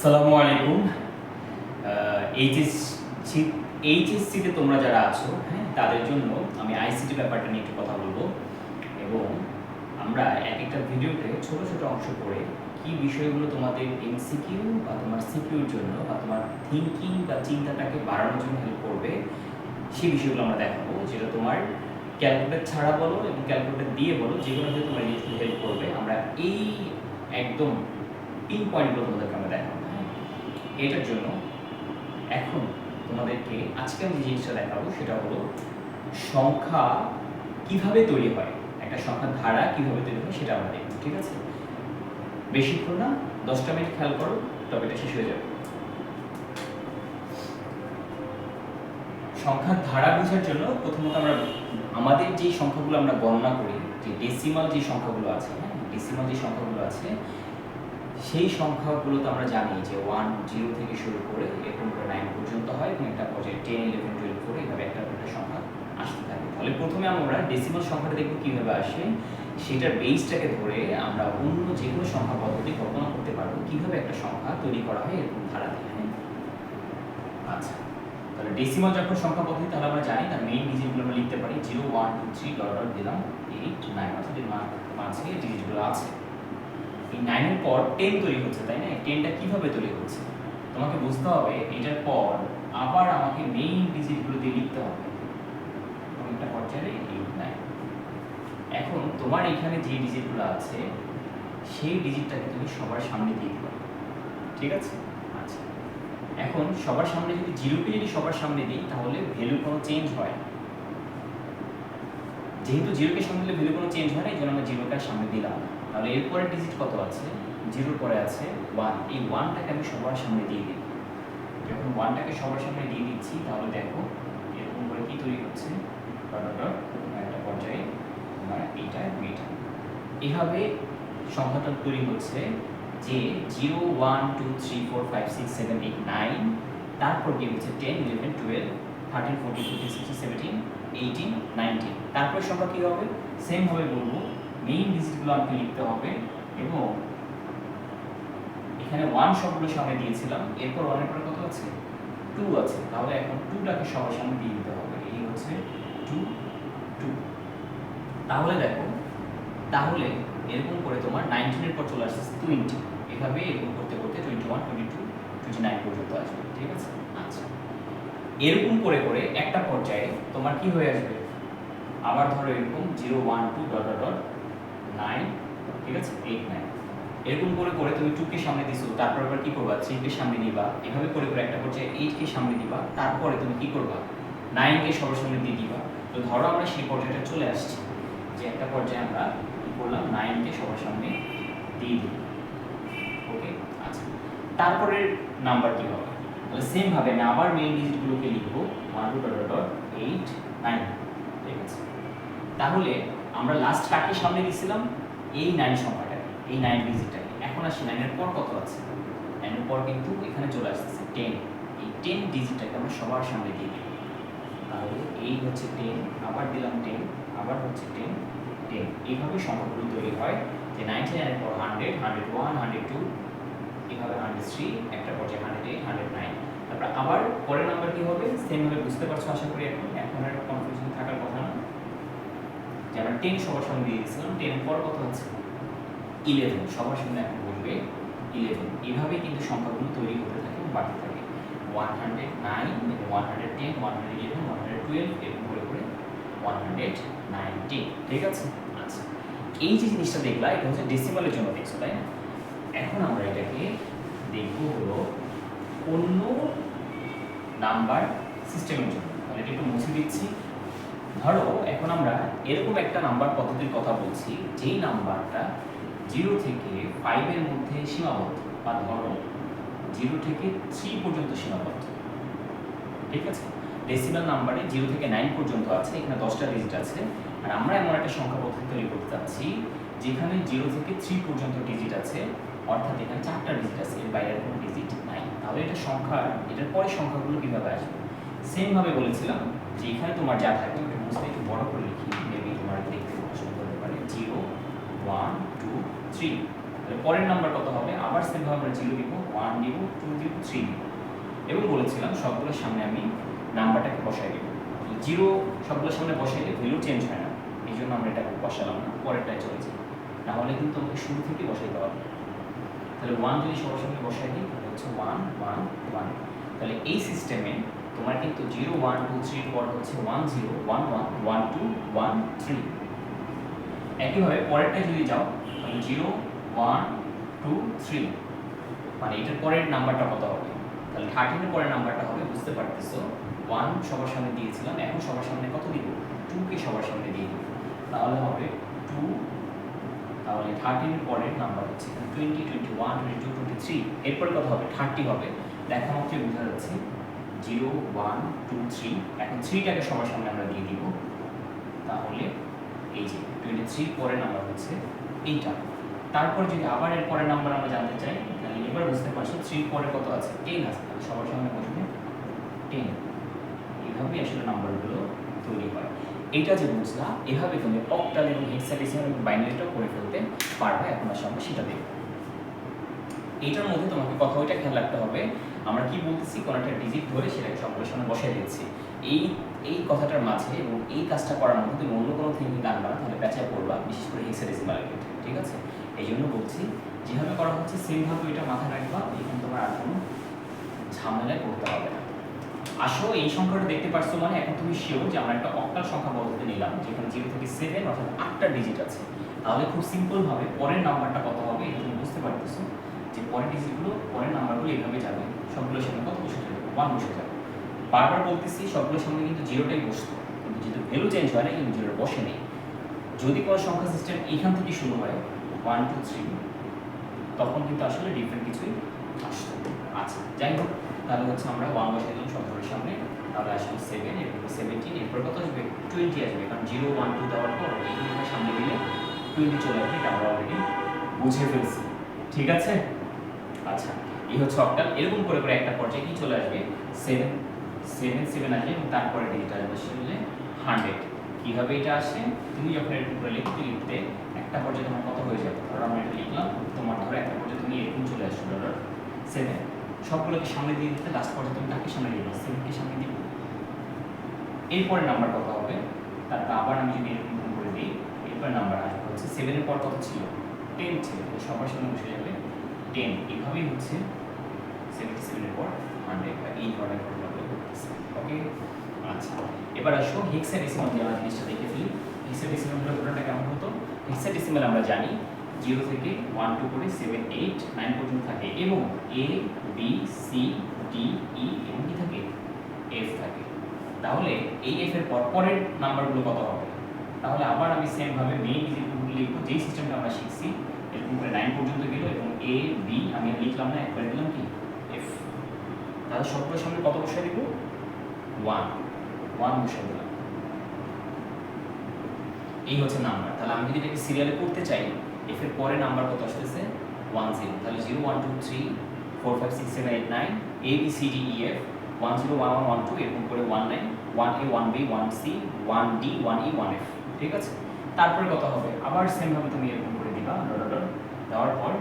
আসসালামু আলাইকুম। এইচএস এইচএসসিতে তোমরা যারা আছো হ্যাঁ তাদের জন্য আমি আইসিটি ব্যাপারটা নিয়ে একটু কথা বলব। এবং আমরা এক একটা ভিডিওতে ছোট ছোট অংশ করে কি বিষয়গুলো তোমাদের এমসিকিউ বা তোমার সিকিউর জন্য বা তোমার থিঙ্কিং বা চিন্তাটাকে বাড়ানোর জন্য হেল্প করবে, সেই বিষয়গুলো আমরা দেখাবো। যেটা তোমার ক্যালকুলেটর ছাড়া বলো এবং ক্যালকুলেটার দিয়ে বলো, যেগুলোতে তোমার হেল্প করবে। আমরা এই একদম পিন পয়েন্টগুলো হ্যাঁ? এটার জন্য এখন তোমাদেরকে আজকে আমি যে জিনিসটা দেখাবো সেটা হলো সংখ্যা কীভাবে তৈরি হয়, একটা সংখ্যার ধারা কীভাবে তৈরি হয় সেটা আমরা দেখব, ঠিক আছে? বেশিক্ষণ না, দশটা মিনিট খেয়াল করো টপিকটা শেষ হয়ে যাবে। সংখ্যার ধারা বোঝার জন্য প্রথমত আমরা আমাদের যে সংখ্যাগুলো আমরা গণনা করি, যে ডেসিমাল যে সংখ্যাগুলো আছে হ্যাঁ ডেসিমাল যে সংখ্যাগুলো আছে সেই সংখ্যাগুলো তো আমরা জানি যে ওয়ান জিরো থেকে শুরু করে এরকম করে নাইন পর্যন্ত হয়, এবং একটা পর্যায়ে টেন ইলেভেন টুয়েলভ করে এইভাবে একটা করে সংখ্যা আসতে থাকে। তাহলে প্রথমে আমরা ডেসিমাল সংখ্যাটা দেখব কীভাবে আসে। সেটার বেসটাকে ধরে আমরা অন্য যে কোনো সংখ্যা পদ্ধতি কল্পনা করতে পারব, কীভাবে একটা সংখ্যা তৈরি করা হয় এরকম ধারা দিয়ে হ্যাঁ? আচ্ছা তাহলে ডেসিমাল যখন সংখ্যা পদ্ধতি, তাহলে আমরা জানি তার মেইন ডিজিটগুলো আমরা লিখতে পারি zero one two three dot dot দিলাম এইট নাইন অর্থাৎ মাঝে ডিজিটগুলো আছে। এই নাইনের পর টেন তৈরি হচ্ছে, তাই না? টেনটা কীভাবে তৈরি হচ্ছে? তোমাকে বুঝতে হবে, এটার পর আবার আমাকে মেইন ডিজিটগুলো দিয়ে লিখতে হবে। একটা পর্যায়ে এইট নাইন এখন তোমার এখানে যে ডিজিটগুলো আছে, সেই ডিজিটটাকে তুমি সবার সামনে দিয়ে দিবা। ঠিক আছে? আচ্ছা। এখন সবার সামনে যদি জিরোকে যদি সবার সামনে দিই, তাহলে ভ্যালু কোনো চেঞ্জ হয়। যেহেতু জিরোকে সামনে দিলে ভ্যালু কোনো চেঞ্জ হয় না, এই জন্য আমরা জিরোকে সামনে দিলাম না। তাহলে এরপরের ডিজিট কত আছে? জিরোর পরে আছে। ওয়ান এই ওয়ানটাকে আমি সবার সামনে দিয়ে দিই। যখন ওয়ানটাকে সবার সামনে দিয়ে দিচ্ছি, তাহলে দেখো এরকম করে কি তৈরি হচ্ছে? একটা পর্যায়ে আমার এইটা এবং এইটা এভাবে সংখ্যাটা তৈরি হচ্ছে যে zero one two three four five six seven eight nine তারপর কি হচ্ছে? Ten eleven twelve thirteen fourteen fifteen sixteen seventeen eighteen nineteen তারপর সংখ্যা কী হবে? সেম ভাবে বলব। মেইন ডিজিটগুলো আমাকে লিখতে হবে এবং এখানে ওয়ান সবগুলো সামনে দিয়েছিলাম। এরপর ওয়ানের পরে কত আছে? টু আছে। তাহলে এখন টুটাকে সবার সামনে দিয়ে দিতে হবে। এই হচ্ছে টু টু তাহলে দেখো, তাহলে এরকম করে তোমার নাইনটিনের পর চলে আসছে টোয়েন্টি এভাবে এরকম করতে করতে twenty one twenty two twenty nine পর্যন্ত আসবে, ঠিক আছে? আচ্ছা। এরকম করে করে একটা পর্যায়ে তোমার কি হয়ে আসবে? আবার ধরো এরকম zero one two dot dot nine ঠিক আছে? এইট নাইন এরকম করে করে তুমি টুকে সামনে দিছো, তারপর আবার কি করবা? থ্রিকে সামনে নিবা। এভাবে করে করে একটা পর্যায়ে এইটকে সামনে দিবা তারপরে তুমি কি করবা? নাইনকে সবার সামনে দিয়ে দিবা। তো ধরো আমরা সেই পর্যায়টা চলে আসছি, যে একটা পর্যায়ে আমরা কি করলাম? নাইনকে সবার সামনে দিয়ে দিই। ওকে আচ্ছা। তারপরের নাম্বার কি হবে? তাহলে সেম ভাবে আমি আবার মেইন ডিজিটগুলোকে লিখব। One two dot dot eight nine ঠিক আছে? তাহলে আমরা লাস্ট কাকে সামনে দিছিলাম এই নাইন সংখ্যাটাকে এই নাইন ডিজিটটাকে এখন আসি নাইনের পর কত আছে? নাইনের পর কিন্তু এখানে চলে আসতেছে টেন এই টেন ডিজিটটাকে আমরা সবার সামনে দিয়ে দিই তাহলে এই হচ্ছে টেন আবার দিলাম টেন আবার হচ্ছে টেন টেন এইভাবে সংখ্যাগুলো তৈরি হয় যে নাইনটি নাইনের পর hundred hundred one hundred two এভাবে হান্ড্রেড থ্রি একটা পর্যায়ে হান্ড্রেড এইট হান্ড্রেড নাইন তারপর আবার পরের নাম্বার কী হবে? সেমভাবে বুঝতে পারছ আশা করি এখন এখন আর কনফিউশন থাকার কথা না যে আমরা টেন সবার সঙ্গে দিয়ে দিয়েছিলাম টেন পর কত হচ্ছে ইলেভেন সবার সঙ্গে এখন বলবে ইলেভেন এভাবে কিন্তু সংখ্যাগুলো তৈরি হতে থাকে বাড়তে থাকে। One hundred nine one hundred ten one hundred eleven one hundred twelve এরকম করে করে ওয়ান হান্ড্রেড নাইনটিন ঠিক আছে? আচ্ছা। এই যে জিনিসটা দেখলা, এটা হচ্ছে ডেসিমালের জন্য দেখছ, তাই না? এখন আমরা এটাকে দেখব হলো অন্য নাম্বার সিস্টেমের জন্য। তাহলে এটা একটু মুছে দিচ্ছি। ধরো, এখন আমরা এরকম একটা নাম্বার পদ্ধতির কথা বলছি, যেই নাম্বারটা জিরো থেকে ফাইভের মধ্যে সীমাবদ্ধ, বা ধরো জিরো থেকে থ্রি পর্যন্ত সীমাবদ্ধ, ঠিক আছে? ডেসিমাল নাম্বারে জিরো থেকে নাইন পর্যন্ত আছে, এখানে দশটা ডিজিট আছে, আর আমরা এমন একটা সংখ্যা পদ্ধতি তৈরি করতে চাচ্ছি, যেখানে জিরো থেকে থ্রি পর্যন্ত ডিজিট আছে, অর্থাৎ এখানে চারটা ডিজিট আছে, এর বাইরের কোনো ডিজিট নাই। তাহলে এটা সংখ্যা এটার পরে সংখ্যাগুলো কীভাবে আসবে? সেম ভাবে বলেছিলাম যে এখানে তোমার যা থাকবে বুঝতে একটু বড় করে লিখি মেবি তোমার দেখতে অসুবিধা হতে পারে জিরো ওয়ান টু থ্রি তাহলে পরের নাম্বার কত হবে? আবার সেম ভাবে আমরা জিরো দিব ওয়ান দিব টু দিব থ্রি দিব। এবং বলেছিলাম সবগুলোর সামনে আমি নাম্বারটাকে বসাই দিব। জিরো সবগুলোর সামনে বসাইলে ভ্যালু চেঞ্জ হয় না। এই জন্য আমরা এটাকে বসালাম না, পরেরটায় চলে যাই। তাহলে কিন্তু আমাকে শুরু থেকে বসাইতে হবে। তাহলে ওয়ান যদি সবার সঙ্গে বসাই দিই, তাহলে হচ্ছে ওয়ান ওয়ান ওয়ান তাহলে এই সিস্টেমে তোমার কিন্তু জিরো, ওয়ান, টু থ্রির পর হচ্ছে one, zero, one one one, two, one, three. একইভাবে পরেরটায় যদি যাও, তাহলে জিরো, ওয়ান, টু, থ্রি। মানে এটার পরের নাম্বারটা কত হবে? তাহলে থার্টিনের পরের নাম্বারটা হবে, বুঝতে পারতেছো? ওয়ান সবার সামনে দিয়েছিলাম, এখন সবার সামনে কত দিব? টুকে সবার সামনে দিয়ে দিব। তাহলে হবে টু, তাহলে থার্টিনের পরের নাম্বার হচ্ছে twenty twenty one twenty two twenty three এরপরে কত হবে? থার্টি হবে। দেখা মাত্রই বোঝা যাচ্ছে। জিরো ওয়ান টু থ্রি এখন থ্রিটাকে সবার সামনে আমরা দিয়ে দিব। তাহলে এই যে টোয়েন্টি থ্রি পরের নাম্বার হচ্ছে এইটা। তারপর যদি আবার এর পরের নাম্বার আমরা জানতে চাই, তাহলে এবার বুঝতে পারছ থ্রি পরে কত আছে। টেন আছে। সবার সামনে বসবে টেন এইভাবেই আসলে নাম্বারগুলো তৈরি হয়। এটা যে বুঝলা, এভাবে তুমি অক্টাল এবং হেক্সাডেসিমাল এবং বাইনারিটাও করে ফেলতে পারবে। এখন আসলে আমরা সেটা দেখব এইটার মধ্যে তোমাকে কথা ওইটা খেয়াল রাখতে হবে আমরা কি বলতেছি? কোনো একটা ডিজিট ধরে সেটাকে সবগুলোর সামনে বসাই দিচ্ছি। এই এই কথাটার মাঝে এবং এই কাজটা করার মধ্যে তুমি অন্য কোনো থিঙ্কিং গান বানা তাহলে প্যাচায় পড়বা, বিশেষ করে হেক্সাডেসিমালের ক্ষেত্রে, ঠিক আছে? এই জন্য বলছি, যেভাবে করা হচ্ছে সেমভাবে এটা মাথায় রাখবা, এখানে তোমার আর কোনো ঝামেলায় করতে হবে না। আসো, এই সংখ্যাটা দেখতে পারছ মানে এখন তুমি শিওর যে আমরা একটা অক্টাল সংখ্যা বলতে নিলাম, যেখানে জিরো থেকে সেভেন অর্থাৎ আটটা ডিজিট আছে। তাহলে খুব সিম্পলভাবে পরের নাম্বারটা কত হবে, এটা তুমি বুঝতে পারতেছো যে পরের ডিজিটগুলো পরের নাম্বারগুলো এইভাবে যাবে। সবগুলোর সামনে কত বসে যাবে ওয়ান বসে যাবে। বারবার বলতেছি, সবগুলোর সামনে কিন্তু জিরোটাই বসতো। কিন্তু যেহেতু ভ্যালু চেঞ্জ হয় না, কিন্তু জিরো বসে নেই। যদি কোনো সংখ্যা সিস্টেম এখান থেকে শুরু হয় ওয়ান টু থ্রি তখন কিন্তু আসলে ডিফারেন্ট কিছুই আসতো। আচ্ছা যাই হোক, তাহলে হচ্ছে আমরা ওয়ান বসে দিলাম সবগুলোর সামনে। তাহলে আসলে সেভেন এরপর সেভেন্টিন এরপর কত আসবে? টোয়েন্টি আসবে। কারণ জিরো ওয়ান টু দেওয়ার পর এইগুলো সামনে দিলে টোয়েন্টি চলে আসবে, এটা আমরা অলরেডি বুঝে ফেলছি। ঠিক আছে? আচ্ছা। এই হচ্ছে অক্টাল এরকম করে করে একটা পর্যায়ে কি চলে আসবে? সেভেন সেভেন সেভেন আসবে এবং তারপরে ডিজিট আসবে সেগুলো হান্ড্রেড কীভাবে এটা আসে? তুমি যখন এরকম করে লিখতে লিখতে একটা পর্যায়ে তোমার কত হয়ে যাবে? ধরো আমরা এটা লিখলাম, তোমার ধরো একটা পর্যায়ে তুমি এরকম চলে আসছো ধরো সেভেন সবগুলোকে সামনে দিয়ে দিতে লাস্ট পর্যায়ে তুমি কাকে সামনে দিবে? সেভেনকে সামনে দিব। এরপরে নাম্বার কত হবে? তারপর আবার আমি যদি এরকম করে দিই, এরপরে নাম্বার আসবে হচ্ছে সেভেনের পর কত ছিল? টেন ছিল। সবার সামনে বসে যাবে টেন এইভাবেই হচ্ছে সেভেন্টি সেভেনের পর হান্ড্রেড এই ধরনের ঘটনাগুলো ঘটতেছে ওকে আচ্ছা এবার আসো হেক্সাডেসিমাল দিয়ে আমরা জিনিসটা দেখে ফেলি। হেক্সাডেসিমালগুলো ঘটনাটা কেমন হতো? হেক্সাডেসিমাল আমরা জানি জিরো থেকে ওয়ান টু করে সেভেন এইট নাইন পর্যন্ত থাকে এবং A B C D E এবং কি থাকে এফ থাকে। তাহলে এই এফ এর পর পরের নাম্বারগুলো কত হবে? তাহলে আবার আমি সেম ভাবে মেইন ডিজিটগুলো লিখব, যেই সিস্টেমটা আমরা শিখছি, এরকম করে নাইন পর্যন্ত গেল এবং এ বি আমি লিখলাম না, একবার দিলাম কি? তাহলে সবগুলোর সামনে কত বসে দিব? ওয়ান ওয়ান বসে দিলাম। এই হচ্ছে নাম্বার তাহলে আমি যদি এটাকে সিরিয়ালে করতে চাই এফ এর পরে নাম্বার কত আসতেছে? ওয়ান জিরো তাহলে zero one two three four five six seven eight nine A B C D E F one zero one one one two এরকম করে one nine one A one B one C one D one E one F ঠিক আছে? তারপরে কত হবে? আবার সেমভাবে তুমি এরকম করে দিবা ডট ডট দেওয়ার পর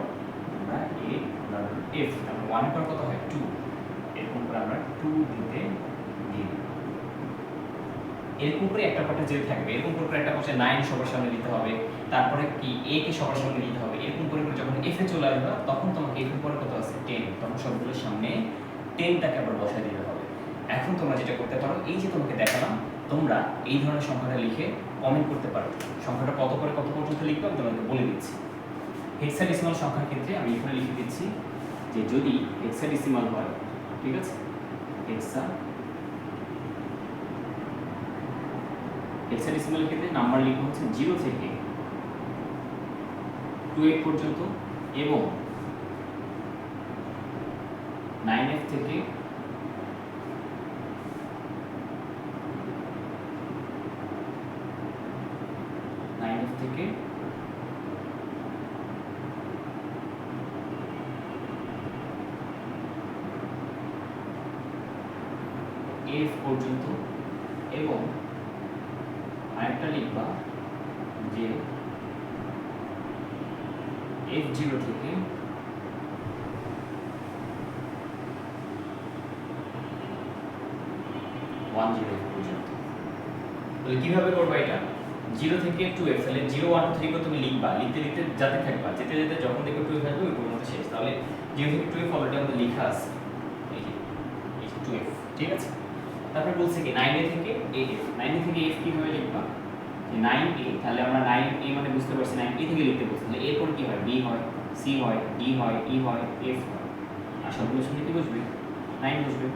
আমরা এ ডট এফ তারপর ওয়ানের পর কত হয়? টু আমরা টু দিতে দিই। এরকম করে একটা পার্টে যেতে থাকবে, এরকম করে একটা পাশে নাইন সবার সামনে দিতে হবে, তারপরে কি এ কে সবার সামনে হবে, এরকম করে করে যখন এফ এ চলে আসবে, তখন তোমাকে এফ পরে কত আছে? টেন তখন সবগুলোর সামনে টেনটাকে আবার দিতে হবে। এখন তোমরা যেটা করতে পারো, এই যে তোমাকে দেখালাম, তোমরা এই ধরনের সংখ্যাটা লিখে কমেন্ট করতে পারো। সংখ্যাটা কত করে কত পর্যন্ত লিখবে আমি তোমাকে বলে দিচ্ছি। হেক্সাডেসিমাল সংখ্যার ক্ষেত্রে আমি এখানে লিখে দিচ্ছি যে যদি হেক্সাডেসিমাল হয়, ঠিক আছে? হেক্সা হেক্সাডেসিমাল ক্ষেত্রে নাম্বার লিখা হচ্ছে জিরো থেকে টু এইট পর্যন্ত এবং নাইন এফ থেকে নাইন এফ থেকে এফ পর্যন্ত এবং আরেকটা লিখবা যে এফ জিরো থেকে ওয়ান জিরো পর্যন্ত। তাহলে কীভাবে করব এটা? জিরো থেকে টু এফ, তাহলে জিরো ওয়ান থ্রি তুমি লিখবা, লিখতে লিখতে যাতে থাকবা, যেতে যেতে যখন দেখবে টু এফ আসবে, ওই পর্যন্ত শেষ। তাহলে জিরো থেকে টু এফ অলরেডি আমাদের লেখা আছে। এই টু এফ, ঠিক আছে? তারপরে বলছে কি নাইন এ থেকে এ এফ নাইন এ থেকে এফ কীভাবে লিখবা? নাইন এ তাহলে আমরা নাইন এ মানে বুঝতে পারছি নাইন এ থেকে লিখতে বলছি। তাহলে এরপর কি হয়? বি হয় সি হয় ডি হয় ই হয় এফ হয়। আর সবগুলোর সঙ্গে কি বুঝবে নাইন বুঝবে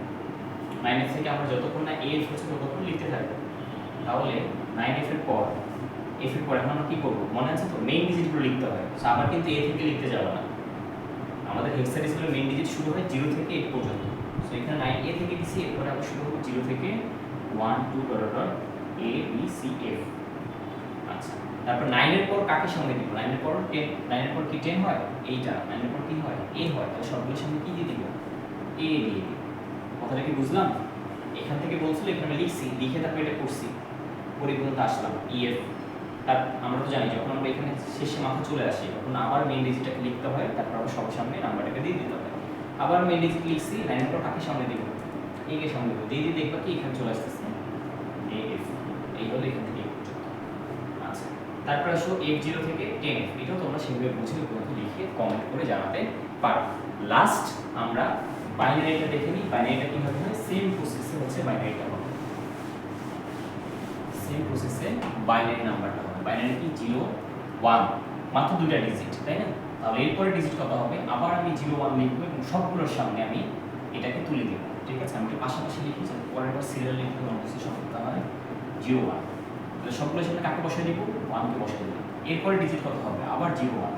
এফ থেকে আমরা যতক্ষণ না এফ হচ্ছে ততক্ষণ লিখতে থাকব। তাহলে নাইন এফ এর পর এফ এর পর এখন আমরা কি করব? মনে আছে তো? মেইন ডিজিটগুলো লিখতে হয়। সো আবার কিন্তু এ থেকে লিখতে যাব না। আমাদের হেক্সাডেসিমালের মেইন ডিজিট শুরু হয় জিরো থেকে এইট পর্যন্ত। সো এখানে নাইন এ থেকে দিছি এরপরে আবার শুরু হবে জিরো থেকে one two dot dot A B C F আচ্ছা তারপর নাইনের পর কাকে সঙ্গে দিব নাইনের পর টেন নাইনের পর কি টেন হয়? এইটা। নাইনের পর কি হয়? এ হয়। তাহলে সবগুলোর সঙ্গে কি দিয়ে দিব? এ দিয়ে দিব। কথাটা কি বুঝলাম? এখান থেকে বলছিল, এখানে লিখছি, লিখে তারপর এটা করছি। পরিপূর্ণতা আসলাম ইএফ তার, আমরা তো জানি, যখন আমরা এখানে শেষে মাথা চলে আসি, তখন আবার মেইন ডিজিটটাকে লিখতে হয়, তারপর আবার সবার সামনে নাম্বারটাকে দিয়ে দিতে হয়। আবার ডিজিট লিখছি লাইনের পর কাকে সামনে দিব এ কে সামনে দিব দিয়ে দেখবা কি এখানে চলে আসতেছে। এ এই হলো এখান থেকে। আচ্ছা তারপর আসো এফ জিরো থেকে টেন এফ এটাও তোমরা সেভাবে বুঝে উপরে লিখে কমেন্ট করে জানাতে পারো। লাস্ট আমরা বাইনারিটা দেখে নিই। বাইনারিটা কীভাবে হয়? সেম প্রসেসে হচ্ছে বাইনারিটা হবে। সেম প্রসেসে বাইনারি নাম্বারটা হবে। বাইনারি কি? জিরো ওয়ান মাত্র দুইটা ডিজিট তাই না? তাহলে এরপরে ডিজিট কত হবে? আবার আমি জিরো ওয়ান লিখব এবং সবগুলোর সামনে আমি এটাকে তুলে দেবো। ঠিক আছে? আমি পাশাপাশি লিখি যাতে পরের বার সিরিয়াল আমার কিছু সমস্যা হয় জিরো ওয়ান তাহলে সবগুলোর সামনে কাকে বসিয়ে দিব? ওয়ানকে বসিয়ে দেবো। এরপরে ডিজিট কত হবে? আবার জিরো ওয়ান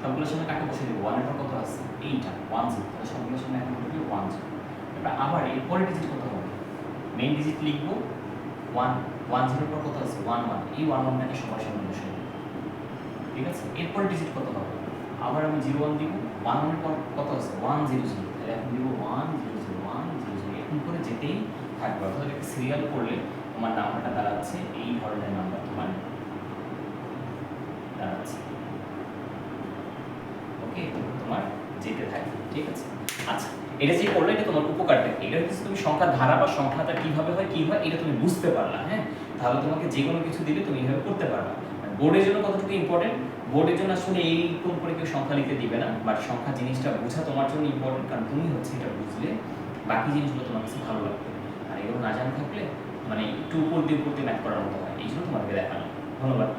সবগুলোর সামনে কাকে বসিয়ে দেবো? ওয়ানের পর কত আছে? এইটা ওয়ান জিরো তাহলে সবগুলোর সামনে এখন হবে ওয়ান জিরো এবার আবার এরপরে ডিজিট কত হবে? মেইন ডিজিট লিখব। ওয়ান ওয়ান জিরোর পর কত আছে? ওয়ান ওয়ান এই ওয়ান ওয়ানটাকে সবার সামনে বসিয়ে দেবো। ঠিক আছে? এরপরে ডিজিট কত হবে? আবার আমি জিরো ওয়ান দিব ওয়ান কত আছে? ওয়ান জিরো জিরো তাহলে এখন দিব one zero zero one zero zero এরকম করে যেতেই থাকবে। অর্থাৎ একটা সিরিয়াল করলে তোমার নাম্বারটা দাঁড়াচ্ছে, এই ধরনের নাম্বার তোমার দাঁড়াচ্ছে। ওকে তোমার যেতে থাকবে, ঠিক আছে? আচ্ছা এটা যে করলে এটা তোমার উপকারটা? এটা হচ্ছে তুমি সংখ্যার ধারা বা সংখ্যাটা কীভাবে হয়, কি হয়, এটা তুমি বুঝতে পারলা হ্যাঁ? তাহলে তোমাকে যে কোনো কিছু দিলে তুমি এইভাবে করতে পারবা। বোর্ডের জন্য কতটুকু ইম্পর্টেন্ট বোর্ডের জন্য আসলে এই কোন করে কেউ সংখ্যা লিখতে দিবে না বাট সংখ্যা জিনিসটা বোঝা তোমার জন্য ইম্পর্টেন্ট কারণ তুমি হচ্ছে এটা বুঝলে, বাকি জিনিসগুলো তোমার কাছে ভালো লাগবে। আর এগুলো না জানা থাকলে মানে একটু উপর দিয়ে উপর দিয়ে ম্যাথ করার মতো হয়, এই জন্য তোমাকে দেখানো ধন্যবাদ।